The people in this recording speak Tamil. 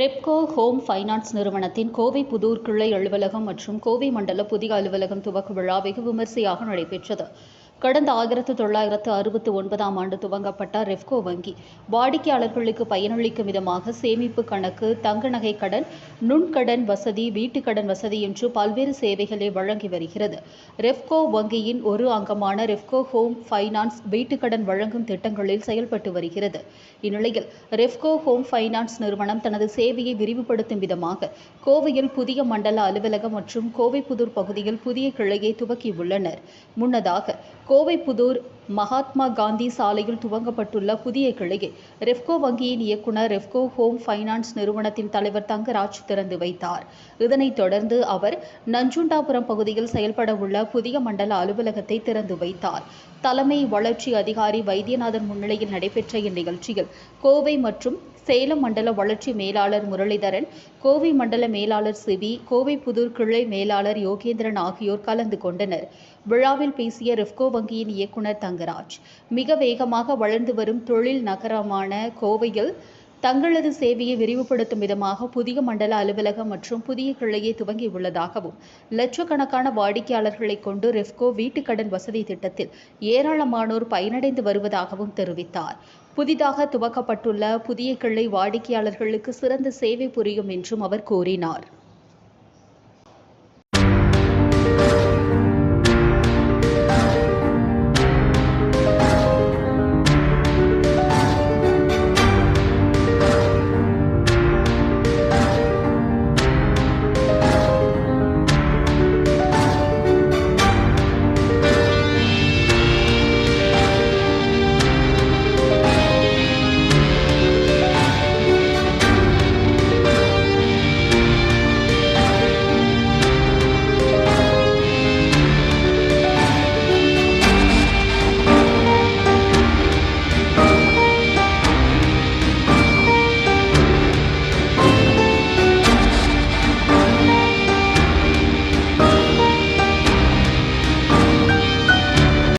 ரெப்கோ ஹோம் ஃபைனான்ஸ் நிறுவனத்தின் கோவை புதூர் கிளை அலுவலகம் மற்றும் கோவை மண்டல புதிய அலுவலகம் துவக்க விழா வெகு விமரிசையாக நடைபெற்றது. கடந்த ஆயிரத்து தொள்ளாயிரத்து அறுபத்தி ஒன்பதாம் ஆண்டு துவங்கப்பட்ட ரெப்கோ வங்கி வாடிக்கையாளர்களுக்கு பயனளிக்கும் விதமாக சேமிப்பு கணக்கு தங்க நகை கடன் நுண்கடன் வசதி வீட்டுக்கடன் வசதி என்று பல்வேறு சேவைகளை வழங்கி வருகிறது. ரெப்கோ வங்கியின் ஒரு அங்கமான ரெப்கோ ஹோம் ஃபைனான்ஸ் வீட்டுக்கடன் வழங்கும் திட்டங்களில் செயல்பட்டு வருகிறது. இந்நிலையில் ரெப்கோ ஹோம் ஃபைனான்ஸ் நிறுவனம் தனது சேவையை விரிவுபடுத்தும் விதமாக கோவையில் புதிய மண்டல அலுவலகம் மற்றும் கோவைப்புதூர் பகுதியில் புதிய கிளையை துவக்கியுள்ளனர். முன்னதாக கோவைப்புதூர் மகாத்மா காந்தி சாலையில் துவங்கப்பட்டுள்ள புதிய கிளையை ரெப்கோ வங்கியின் இயக்குனர் ரெப்கோ ஹோம் ஃபைனான்ஸ் நிறுவனத்தின் தலைவர் தங்கராஜ் திறந்து வைத்தார். இதனைத் தொடர்ந்து அவர் நஞ்சுண்டாபுரம் பகுதியில் செயல்பட உள்ள புதிய மண்டல அலுவலகத்தை திறந்து வைத்தார். தலைமை வளர்ச்சி அதிகாரி வைத்தியநாதன் முன்னிலையில் நடைபெற்ற இந்நிகழ்ச்சியில் கோவை மற்றும் சேலம் மண்டல வளர்ச்சி மேலாளர் முரளிதரன் கோவை மண்டல மேலாளர் சிவி கோவை புதூர் கிளை மேலாளர் யோகேந்திரன் ஆகியோர் கலந்து கொண்டனர். விழாவில் பேசிய ரெப்கோ வங்கியின் இயக்குனர் தங்கராஜ் மிக வேகமாக வளர்ந்து வரும் தொழில் நகரமான கோவையில் தங்களது சேவையை விரிவுபடுத்தும் விதமாக புதிய மண்டல அலுவலகம் மற்றும் புதிய கிளையை துவங்கியுள்ளதாகவும் லட்சக்கணக்கான வாடிக்கையாளர்களை கொண்டு ரெப்கோ வீட்டுக்கடன் வசதி திட்டத்தில் ஏராளமானோர் பயனடைந்து வருவதாகவும் தெரிவித்தார். புதிதாக துவக்கப்பட்டுள்ள புதிய கிளை வாடிக்கையாளர்களுக்கு சிறந்த சேவை புரியும் என்றும் அவர் கூறினார்.